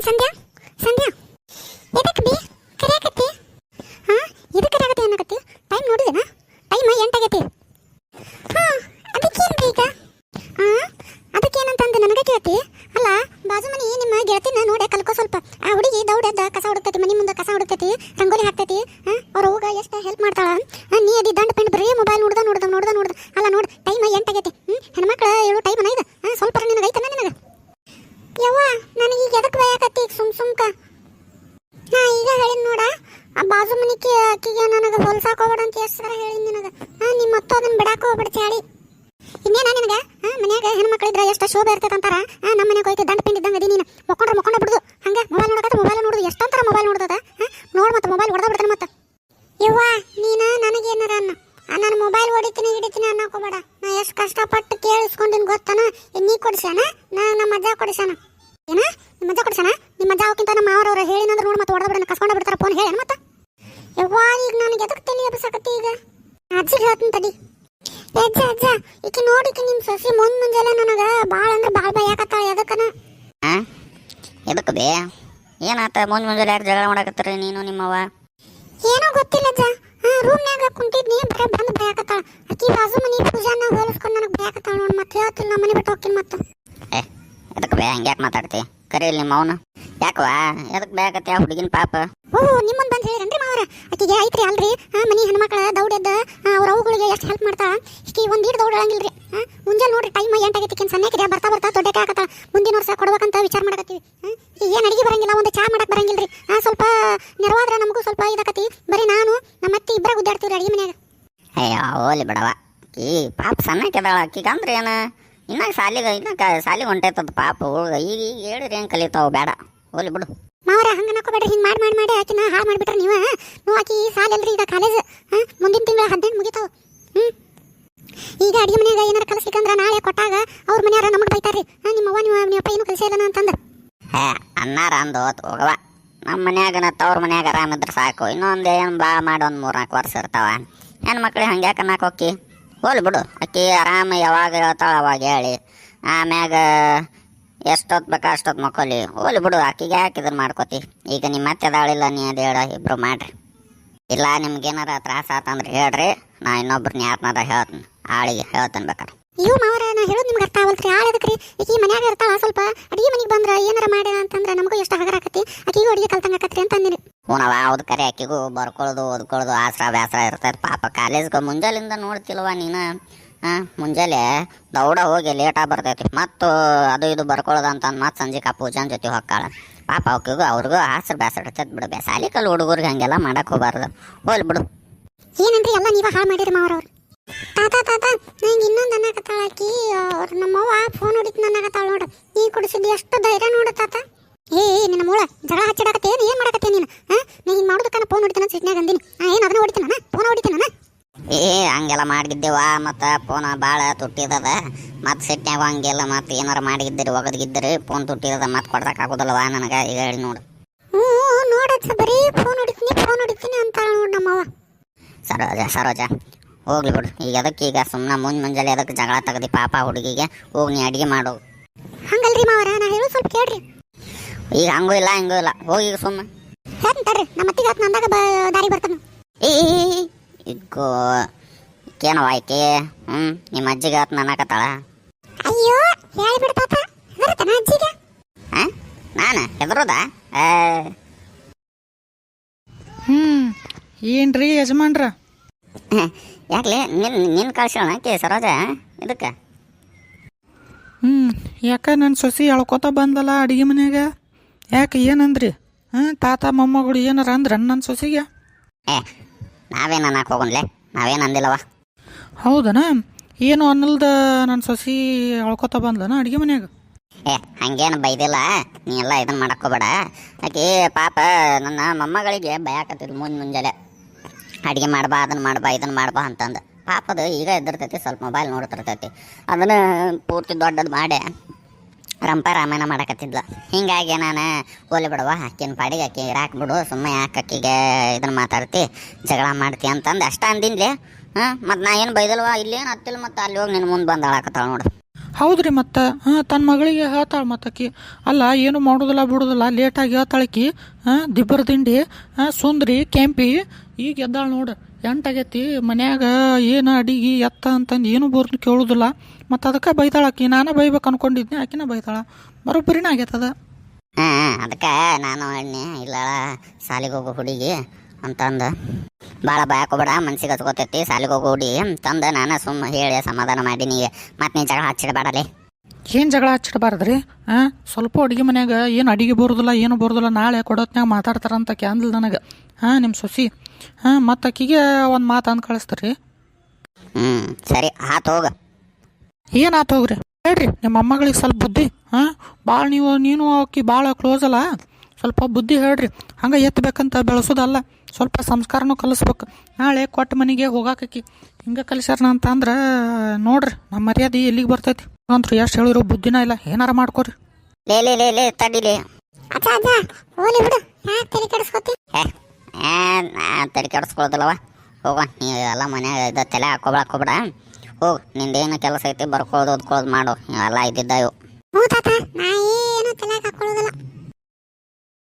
ಸಂಧ್ಯಾ? ಸಂಧ್ಯಾ? ಎದಕ್ಕೆ ಬಿ? ಕರೆಯಾಕತ್ತಿ ಹಾ ಎದಕ್ಕೆ ಕರಿಯಾಕತ್ತಿ ಅನ್ನಕತ್ತಿ ಟೈಮ್ ನೋಡಿದೇನಾ? ಟೈಮ್ ಎಂಟಾಗೈತಿ. ಹಾ, ಅದಕ್ಕೇನ್ರಿ ಈಗ? ಹಾ ಅದಕ್ಕೇನಂತಂದು ನನಗೆ ಕೇಳ್ತಿ? ಅಲ್ಲ ಬಾಜು ಮನೆ ನಿಮ್ಮ ಗೆಳತಿನ ನೋಡೆ ಕಲ್ಕೋ ಸ್ವಲ್ಪ. ಆ ದೌಡದ ಕಸ ಹುಡುಕ್ತೈತಿ ಮನಿ ಮುಂದೆ ಕಸ ಹುಡುಕ್ತೈತಿ ರಂಗೋಲಿ ಹಾಕ್ತೈತಿ ಹಾ ಅವ್ರ ಹೋಗ ಎಷ್ಟು ಹೆಲ್ಪ್ ಮಾಡ್ತಾಳ ಹಾ, ನೀ ಅದಿ ದಂಡ ಪೆಂಡ್ ಬರೀ ಮೊಬೈಲ್ ನೋಡ್ದ ನೋಡ್ದ ನೋಡ್ದ ನೋಡ್ದ ಅಲ್ಲ ನೋಡ್ ಟೈಮ್ ಎಂಟಾಗೈತಿ ಹ್ಮ್ ಹೆಣ್ಮಕ್ಳ ಹೇಳು ಟೈಮ್ ಇದು ಹಾ ಸ್ವಲ್ಪ ನಿನಗೆ ಐತನ ನಿನಗೆ ಯವ್ವ ನನಗೆ ಈಗ ಎದಕ್ಕೆ ಬೇಯಾಕತ್ತಿ ಈಗ ಸುಮ್ ಸುಮ್ಕ ನಾ ಈಗ ಹೇಳಿದ್ ನೋಡ ಆ ಬಾಜು ಆಕಿಗೆ ನನಗೆ ಹೊಲ್ಸಾಕ ಹೋಗ್ಬೇಡ ಅಂತ ಎಷ್ಟು ಸಲ ಹೇಳಿ ನಿನಗೆ. ಹಾ, ನಿಮ್ಮ ಮತ್ತು ಅದನ್ನ ಬಿಡಾಕ ಹೋಗ್ಬೇಡ ಚಾಳಿ. ಇನ್ನೇನ ನಿನಗೆ? ಹಾ, ಮನ್ಯಾಗ ಹೆಣ್ಮಕ್ಳು ಇದ್ರೆ ಎಷ್ಟು ಶೋಭೆ ಇರ್ತೈತೆ ಅಂತಾರ. ಹಾ, ನಮ್ಮ ಮನೆಗೆ ಹೋಯ್ತು ದಂಡ ಪಿಂಡ್ ಇದ್ದಂಗ ನೀನು. ಮಕ್ಕೊಂಡ್ರೆ ಮಕ್ಕೊಂಡ ಬಿಡುದು. ಹಂಗೆ ಮೊಬೈಲ್ ನೋಡಕತ್ತ ಮೊಬೈಲ್ ನೋಡುದು. ಎಷ್ಟೊಂತರ ಮೊಬೈಲ್ ನೋಡ್ದದ? ನೋಡ್ ಮತ್ತೆ ಮೊಬೈಲ್ ಹೊಡೆದ ಬಿಡ್ತಾನೆ ಮತ್ತೆ. ಯವ್ವ, ನೀನು ನನಗೇನಾರ ಅನ್ನ? ನಾನು ಮೊಬೈಲ್ ಹೊಡಿತೀನಿ, ಹಿಡಿತೀನಿ ಅನ್ನಕೋಬೇಡ ನಾ ಎಷ್ಟು ಕಷ್ಟಪಟ್ಟು ಕೇಳಿಸ್ಕೊಂಡಿನ ಗೊತ್ತನ? ನೀ ಕೊಡಿಸ್ಯಾನ? ನಾ ನಮ್ಮ ಅಜ್ಜ ಕೊಡಿಸ್ಯಾನ? ಏನ? ನಿಮ್ಮ ಅಜ್ಜ ಕೊಡಿಸ್ಯಾನ? ನಿಮ್ಮ ಅಜ್ಜ ಅವಕ್ಕಿಂತ ನಮ್ಮ ಮಾವರವ್ರು ಹೇಳಿನಂದ್ರೆ ನೋಡಿ ಮತ್ತೆ ಹೊಡೆದ ಬಿಡೋಣ ಕಸ್ಕೊಂಡ ಬಿಡ್ತಾರ ಫೋನ್ ಹೇಳೇನ ಮತ್ತೆ? ಯವ್ವ ಈಗ ನನಗೆ ಎದಕ್ಕೆ ತಲೆ ಎಬ್ಸಕತ್ತಿ ಈಗ? ಅಜ್ಜಿಗೆ ಹೇಳ್ತೀನಿ ತಡಿ. ಅಜ್ಜ ಅಜ್ಜ ಈಕಿ ನೋಡಿಕಿ ನಿಮ್ಮ ಸಸಿ ಮುಂದ್ ಮುಂಜಾನೆ ನನಗೆ ಭಾಳ ಅಂದ್ರೆ ಭಾಳ ಭಯಾಕತ್ತಾಳ ಎದಕ್ಕನ? ಆ? ಎದಕ್ಕೆ ಬೇ? ಏನಾತ ಮುಂಜ್ ಮುಂಜಾನೆ ಯಾರು ಜಗಳ ಮಾಡಕತ್ತೀರಿ ನೀನು ನಿಮ್ಮವ್ವ? ಏನೋ ಗೊತ್ತಿಲ್ಲ ಅಜ್ಜ. ಹಾ ರೂಮ್ನ್ಯಾಗ ಕುಂತಿದ್ನಿ ಬರ ಬಂದು ಭಯಾಕತ್ತಾಳ ಅಕ್ಕಿ ಬಾಜು ಮನಿ ಪೂಜಾನ ಹೋಲಿಸ್ಕೊಂಡು ನನಗೆ ಭಯಾಕತ್ತಾಳ ನೋಡಿ ಮತ್ತೆ ಹೇಳ್ತಿಲ್ಲ ನಮ್ಮನೆ ಮನೆ ಬಿಟ್ಟು ಹೋಗ್ತೀನಿ ಮತ್ತೆ ಏ ಎದಕ್ಕೆ ಬೇ? ಹಂಗ್ಯಾಕೆ ಮಾತಾಡ್ತಿ? ಕರೀಲಿ ನಿಮ್ಮ ಅವನು ಯಾಕವಾ ಎದಕ್ಕೆ ಬೇಕತ್ತೆ ಆ ಹುಡುಗಿನ ಪಾಪ? ಓ ನಿಮ್ಮನ್ ಬಂದು ಮಾವರ ಆಕಿಗೆ, ಐತ್ರಿ ಅಲ್ರಿ ಮನಿ ಹೆಣ್ಮಕ್ಳ ದೌಡೆದ್ದ ಅವ್ರ ಅವುಗಳಿಗೆ ಎಷ್ಟು ಹೆಲ್ಪ್ ಮಾಡ್ತಾಳ? ಈಕಿ ಒಂದ್ ಈಡ್ ಹಾ ಮುಂಜಾನೆ ನೋಡ್ರಿ ಟೈಮ್ ಎಂಟಾಗೈತಿ ಕಿನ್ ಸಣ್ಣಕ್ಕಿದೆ ಬರ್ತಾ ಬರ್ತಾ ದೊಡ್ಡ ಆಗತ್ತ ಮುಂದಿನ ವರ್ಷ ಕೊಡ್ಬೇಕಂತ ವಿಚಾರ ಮಾಡಕತ್ತೀವಿ. ಏನ್ ಅಡಿಗೆ ಬರಂಗಿಲ್ಲ ಒಂದು ಚಾ ಮಾಡಕ್ ಬರಂಗಿಲ್ರಿ. ಸ್ವಲ್ಪ ನೆರವಾದ್ರೆ ನಮಗೂ ಸ್ವಲ್ಪ ಇದಾಕತಿ ಬರೀ ನಾನು, ನಮ್ಮ ಅತ್ತಿ ಇಬ್ಬರ ಗುದ್ದಾಡ್ತೀವ್ರಿ ಅಡಿಗೆ ಮನ್ಯಾಗ. ಅಯ್ಯೋ ಓಲಿ ಬಿಡವ ಈ ಪಾಪ ಸಣ್ಣಕ್ಕಿದಾಳ ಆಕಿಗೆ ಅಂದ್ರೆ ಏನು? ಇನ್ನ ಸಾಲಿಗೆ ಇನ್ನ ಸಾಲಿಗೆ ಹೊಂಟೈತದ ಪಾಪ. ಈಗ ಈಗ ಹೇಳಿರಿ ಏನ್ ಕಲಿತಾವ ಬೇಡ. ಓಲಿ ಬಿಡು. ಮಾವರ ಹಂಗೆ ನಾಕೋಬೇಡ್ರಿ ಹಿಂಗೆ ಮಾಡಿ ಮಾಡಿ ಮಾಡಿ, ಆಕಿನ ಹಾಳು ಮಾಡಿಬಿಟ್ರೆ ನೀವು. ನೀವು ಆಕಿ ಸಾಲ ಅಲ್ರಿ ಈಗ ಕಾಲೇಜ್ ಹಾಂ, ಮುಂದಿನ ತಿಂಗಳ ಹದಿನೆಂಟು ಮುಗಿತಾವೆ. ಹ್ಞೂ ಈಗ ಅಡಿಗೆ ಮನೆಯಾಗ ಏನಾರ ಕಲಿಸ್ಲಿಕ್ಕಂದ್ರೆ ನಾಳೆ ಕೊಟ್ಟಾಗ ಅವ್ರ ಮನ್ಯಾರ ನಮಗೆ ಬೈತಾರ್ರಿ. ಹಾ, ನಿಮ್ಮ ನೀವು ನಿಮ್ಮ ಅಪ್ಪ ಏನು ಕಲಿಸಿಲ್ಲ ಅಂತಂದು. ಹೇ, ಅನ್ನಾರ ಅಂದು ಹೋಗವ ನಮ್ಮ ಮನ್ಯಾಗ ತವ್ರ ಮನ್ಯಾಗ ಆರಾಮಿದ್ರೆ ಸಾಕು. ಇನ್ನೊಂದು ಏನು ಬಾ ಮಾಡಿ ಒಂದು ಮೂರು ನಾಲ್ಕು ವರ್ಷ ಇರ್ತಾವ. ಹಂಗೆ ಹಂಗ್ಯಾಕೆ ಅನ್ನಕ್ಕೆ ಹೋಗಿ ಹೋಲ್ ಬಿಡು. ಅಕ್ಕಿ ಆರಾಮ ಯಾವಾಗ ಹೇಳ್ತಾಳ ಅವಾಗ ಹೇಳಿ. ಆಮ್ಯಾಗ ಎಷ್ಟೊತ್ತು ಬೇಕಾ ಅಷ್ಟೊತ್ತು ಮಕ್ಕೋಲಿ ಹೋಲಿ ಬಿಡು ಆಕಿಗೆ ಯಾಕೆ ಇದನ್ನ ಮಾಡ್ಕೋತಿ? ಈಗ ನಿಮ್ಮ ಮತ್ತೆ ಅದಾಳಿಲ್ಲ ನೀ ಅದು ಹೇಳ ಇಬ್ರು ಮಾಡ್ರಿ. ಇಲ್ಲ ನಿಮ್ಗೇನಾರ ತ್ರಾಸ ಆತಂದ್ರೆ ಹೇಳ್ರಿ. ನಾ ಇನ್ನೊಬ್ರನ್ನ ಯಾರನ್ನಾರ ಹೇಳ್ತೀನಿ ಆಳಿಗೆ ಹೇಳ್ತೇನೆ ಬೇಕಾರೆ. ಇವ್ ಮಾವರ ನಾ ಹೇಳೋದು ನಿಮ್ಗೆ ಅರ್ಥ ಆಗಲ್ತ್ರಿ. ಆಳದಕ್ರಿ ಈಕಿ ಮನ್ಯಾಗ ಇರ್ತಾಳ ಸ್ವಲ್ಪ? ಅಡಿಗೆ ಮನೆಗೆ ಬಂದ್ರ ಏನಾರ ಮಾಡ್ಯಾನ ಅಂತಂದ್ರೆ ನಮಗೂ ಎಷ್ಟು ಹಗರ ಆಕತಿ? ಆಕಿಗೂ ಅಡಿಗೆ ಕಲ್ತಂಗ ಆಕತ್ರಿ ಅಂತ ಅಂದಿನಿ ಹೂನವ ಹೌದು ಕರೆ ಆಕಿಗೂ ಬರ್ಕೊಳ್ಳೋದು ಓದ್ಕೊಳ್ಳೋದು ಆಸರ ಬ್ಯಾಸರ ಇರ್ತೈತೆ ಪಾಪ ಕಾಲೇಜ್ಗೆ ಮುಂಜಾಲಿಂದ ನೋಡ್ತಿಲ್ವ ನೀನು? ಹಾಂ, ಮುಂಜಾನೆ ದೌಡ ಹೋಗಿ ಲೇಟಾಗಿ ಬರ್ತೈತಿ ಮತ್ತು ಅದು ಇದು ಬರ್ಕೊಳ್ಳೋದು ಅಂತ ಮತ್ತೆ ಸಂಜೆ ಕಾ ಪೂಜಾನ್ ಜೊತೆ ಹೊಕ್ಕಾಳ. ಪಾಪ ಅವಕ್ಕಿಗೂ ಅವ್ರಿಗೂ ಆಸರ ಬ್ಯಾಸರ ಇರ್ತೈತೆ ಬಿಡು ಬೇ ಸಾಲಿ ಕಲ್ ಹುಡುಗರಿಗೆ ಹಂಗೆಲ್ಲ ಮಾಡಕ್ಕೆ ಹೋಗಬಾರ್ದು. ಹೋಗ್ಲಿ ಬಿಡು. ಏನಂದ್ರೆ ಎಲ್ಲ ನೀವ ಹಾಳು ಮಾಡಿರಿ ಮಾವರವ್ರು? ತಾತ ತಾತ, ನಂಗೆ ಇನ್ನೊಂದು ಅನ್ನಕತ್ತಾಳ ಆಕಿ. ಅವ್ರ ನಮ್ಮವ್ವ ಫೋನ್ ಹೊಡಿತ ನನ್ನ ಕತ್ತಾಳ ನೋಡು. ನೀ ಕುಡಿಸಿದ್ದು ಎಷ್ಟು ಧೈರ್ಯ ನೋಡು ತಾತ. ಏ ನಿನ್ನ ಮೂಳ, ಜಗಳ ಹಚ್ಚಿಡಕತ್ತೇನು ಏನು ಮಾಡಕತ್ತೇನು ಮಾಡಕತ್ತೆ ನೀನು? ಹಾಂ ನೀನು ಹಿಂಗೆ ಫೋನ್ ಹೊಡಿತೀನಿ ಸಿಟ್ನಾಗ ಅಂದಿನಿ. ಏನು ಅದನ್ನ ಹೊಡಿತಾನ ಫೋನ್ ಹೊಡಿತೀನ ಏ ಹಂಗೆಲ್ಲ ಮಾಡಿದ್ದೇವ ಮತ್ತು ಫೋನ್ ಭಾಳ ತುಟ್ಟಿದದ. ಮತ್ತೆ ಸಿಟ್ನ್ಯಾಗ ಹಂಗೆಲ್ಲ ಮತ್ತು ಏನಾರು ಮಾಡಿಗಿದ್ದೀರಿ ಒಗದ್ಗಿದ್ದೀರಿ ಫೋನ್ ತುಟ್ಟಿದದ ಮತ್ತೆ ಕೊಡ್ಸಕ್ಕಾಗೋದಿಲ್ಲವ ನನಗೆ? ಈಗ ಹೇಳಿ ನೋಡು. ಹ್ಞೂ ನೋಡತ್ತ ಬರೀ ಫೋನ್ ಹೊಡಿತೀನಿ ಫೋನ್ ಹೊಡಿತೀನಿ ಅಂತ ನೋಡಿ ನಮ್ಮವ್ವ. ಸರೋಜ ಸರೋಜ ಹೋಗ್ಲಿ ಬಿಡು. ಈಗ ಅದಕ್ಕೆ ಈಗ ಸುಮ್ಮನೆ ಮುಂಜ್ ಮುಂಜಾನೆ ಅದಕ್ಕೆ ಜಗಳ ತೆಗ್ದಿ ಪಾಪ ಹುಡುಗಿಗೆ ಹೋಗಿ ನೀ ಅಡಿಗೆ ಮಾಡು. ಹಂಗಲ್ರಿ ಮಾವರ ನಾ ಹೇಳು ಸ್ವಲ್ಪ ಕೇಳ್ರಿ. ಈಗ ಹಂಗೂ ಇಲ್ಲ ಹಂಗೂ ಇಲ್ಲ. ಹೋಗಿ ಈಗ ಸುಮ್ಮ ಹೇಳ್ತೀನಿ ತರ್ರಿ ನಮ್ಮ ಅತ್ತಿಗೆ ನಂದಾಗ ದಾರಿ ಬರ್ತಾನೆ. ಏ. ಇಗ್ಗೋ ಏನವ ಆಯ್ಕೆ ಹ್ಞೂ ನಿಮ್ಮ ಅಜ್ಜಿಗೆ ಆತ ನನಕತ್ತಾಳ ಅಯ್ಯೋ ಹೇಳಿ ತಾತ ಹೆದರ್ತಾನ ಅಜ್ಜಿಗೆ? ಹಾಂ? ನಾನು ಹೆದರೋದ? ಹ್ಮ್ ಏನ್ರಿ ಯಜಮಾನ್ರ? ಯಾಕ್ಲೆ ನಿನ್ ನಿನ್ ಕಳ್ಸೋಣ ಕೇ ಸರೋಜ ಇದಕ್ಕೆ? ಹ್ಮ್ ಯಾಕ ನನ್ನ ಸೊಸಿ ಎಳ್ಕೊತ ಬಂದಲ್ಲ ಅಡಿಗೆ ಮನ್ಯಾಗ? ಯಾಕೆ ಏನಂದ್ರಿ? ಹಾಂ ತಾತ ಮೊಮ್ಮಗಳು ಏನಾರ ಅಂದ್ರ ನನ್ನ ಸೊಸಿಗೆ? ಏ ನಾವೇನು ಅನ್ನಕ್ಕೆ ಹೋಗೋನ್ಲೆ ನಾವೇನು ಅಂದಿಲ್ಲವ? ಹೌದನ? ಏನು ಅನ್ನಲ್ದ ನನ್ನ ಸಸಿ ಅಳ್ಕೊತ ಬಂದ್ಲನ ಅಡುಗೆ ಮನ್ಯಾಗ? ಏ ಹಂಗೇನು ಬೈದಿಲ್ಲ. ನೀ ಎಲ್ಲ ಇದನ್ನು ಮಾಡಕ್ಕೋಬೇಡ ಆಕೆ ಪಾಪ ನನ್ನ ಮೊಮ್ಮಗಳಿಗೆ ಭಯಾಕತ್ತಿದ್ಲು ಮುಂದೆ ಮುಂಜಾನೆ. ಅಡುಗೆ ಮಾಡ್ಬಾ ಅದನ್ನು ಮಾಡ್ಬಾ ಇದನ್ನ ಮಾಡ್ಬಾ ಅಂತಂದು. ಪಾಪದು ಈಗ ಎದ್ದಿರ್ತೈತಿ ಸ್ವಲ್ಪ ಮೊಬೈಲ್ ನೋಡ್ತಿರ್ತೈತಿ. ಅದನ್ನ ಪೂರ್ತಿ ದೊಡ್ಡದು ಮಾಡಿ. ರಂಪ ರಾಮಾಯಣ ಮಾಡಕತ್ತಿದ್ಲು. ಹಿಂಗಾಗಿ ನಾನು ಹೋಲಿ ಬಿಡವ ಆಕಿನ ಪಾಡಿಗೆ ಅಕ್ಕಿ ರಾಕ್ ಬಿಡು ಸುಮ್ಮನೆ ಯಾಕೆ ಆಕಿಗೆ ಇದನ್ನ ಮಾತಾಡ್ತಿ, ಜಗಳ ಮಾಡ್ತಿ ಅಂತಂದು ಅಷ್ಟ ಅಂದಿನ್ಲಿ ಹಾಂ ಮತ್ತು ನಾ ಏನು ಬೈದಲ್ವ ಇಲ್ಲೇನು ಹತ್ತಿಲ್ಲ ಮತ್ತು ಅಲ್ಲಿ ಹೋಗಿ ನಿನ್ನ ಮುಂದೆ ಬಂದು ನೋಡು. ಹೌದ್ರಿ ಮತ್ತೆ, ಹಾಂ ತನ್ನ ಮಗಳಿಗೆ ಹೇಳ್ತಾಳೆ ಮತ್ತಕ್ಕಿ ಅಲ್ಲ, ಏನು ಮಾಡೋದಿಲ್ಲ ಬಿಡೋದಿಲ್ಲ, ಲೇಟಾಗಿ ಹೇಳ್ತಾಳಕಿ ಹಾಂ, ದಿಬ್ಬರ ದಿಂಡಿ ಹಾಂ, ಸುಂದ್ರಿ, ಕೆಂಪಿ, ಈಗ ಎದ್ದಾಳ ನೋಡು. ಎಂಟಾಗೈತಿ ಮನ್ಯಾಗ ಏನು ಅಡಿಗೆ ಎತ್ತ ಅಂತಂದು ಏನು ಬೋರ್ನ ಕೇಳೋದಿಲ್ಲ. ಮತ್ತು ಅದಕ್ಕೆ ಬೈತಾಳಕಿ ನಾನು ಬೈಬೇಕು ಅನ್ಕೊಂಡಿದ್ನಿ ಆಕಿನ ಬೈತಾಳ ಬರೋಬ್ಬರಿನ ಆಗೈತದ ಹಾಂ ಅದಕ್ಕೆ ನಾನು ಅಣ್ಣೆ ಇಲ್ಲ ಸಾಲಿಗೆ ಹೋಗೋ ಹುಡುಗಿ ಅಂತಂದು. ಭಾಳ ಬಾಯಕೋಬೇಡ ಮನ್ಸಿಗೆ ಹಚ್ಕೋತೈತಿ ಸಾಲಿಗೆ ಹೋಗೋ ಹುಡುಗಿ ಅಂತಂದು ನಾನು ಸುಮ್ಮ ಹೇಳಿ ಸಮಾಧಾನ ಮಾಡಿ ನೀ ಮತ್ತೆ ನೀ ಜಗಳ ಹಚ್ಚಿಡಬೇಡಲೇ ಏನು ಜಗಳ ಹಚ್ಚಿಡಬಾರ್ದ್ರಿ? ಹಾಂ ಸ್ವಲ್ಪ ಅಡುಗೆ ಮನ್ಯಾಗ ಏನು ಅಡುಗೆ ಬರೋದಿಲ್ಲ ಏನು ಬರೋದಿಲ್ಲ ನಾಳೆ ಕೊಡೋತ್ನಾಗ ಮಾತಾಡ್ತಾರಂತ ಕ್ಯಾಂದಲ್ ನನಗೆ. ಹಾಂ ನಿಮ್ಮ ಸೊಸಿ. ಹಾಂ ಮತ್ತು ಆಕಿಗೆ ಒಂದು ಮಾತು ಅಂದು ಕಳಿಸ್ತೀರಿ. ಹ್ಞೂ ಸರಿ ಆತ ಹೋಗ. ಏನಾತು ಹೋಗ್ರಿ? ಹೇಳ್ರಿ ನಿಮ್ಮ ಅಮ್ಮಗಳಿಗೆ ಸ್ವಲ್ಪ ಬುದ್ಧಿ ಹಾಂ? ಭಾಳ ನೀವು ನೀನು ಆಕಿ ಭಾಳ ಕ್ಲೋಸ್ ಅಲ್ಲ? ಸ್ವಲ್ಪ ಬುದ್ಧಿ ಹೇಳ್ರಿ. ಹಂಗೆ ಎತ್ತಬೇಕಂತ ಬೆಳೆಸೋದಲ್ಲ. ಸ್ವಲ್ಪ ಸಂಸ್ಕಾರನೂ ಕಲಿಸ್ಬೇಕು. ನಾಳೆ ಕೊಟ್ಟ ಮನೆಗೆ ಹೋಗಾಕಿ ಹಿಂಗೆ ಕಲಿಸ್ಯಾರ ಅಂತಂದ್ರೆ ನೋಡ್ರಿ ನಮ್ಮ ಮರ್ಯಾದೆ ಎಲ್ಲಿಗೆ ಬರ್ತೈತಿ? ಅಂತೂ ಎಷ್ಟು ಹೇಳಿರೋ ಬುದ್ಧಿನ ಇಲ್ಲ ಏನಾರ ಮಾಡ್ಕೊರಿ. ಲೇ ಲೇ ಲೇ ಲೇ ತಡಿಲೇ ಅಜ್ಜ ಅಜ್ಜ ಓಲಿ ಬಿಡು. ಯಾಕೆ ತಲೆ ಕೆಡಿಸ್ಕೊತಿ? ತಲೆ ಕೆಡಿಸ್ಕೊಳ್ದಲ್ಲವ ಹೋಗ, ನೀ ಎಲ್ಲ ಮನ್ಯಾಗ ಇದ್ದ ತಲೆ ಹಾಕೋಬೇಡ ಹೋಗ್, ನಿಂದೇನು ಕೆಲಸ ಐತಿ, ಬರ್ಕೊಳ್ಳೋದು, ಓದ್ಕೊಳ್ಳೋದು ಮಾಡು. ಇವೆಲ್ಲ ಇದ್ದಿದ್ದಾವು. ಹ್ಞೂ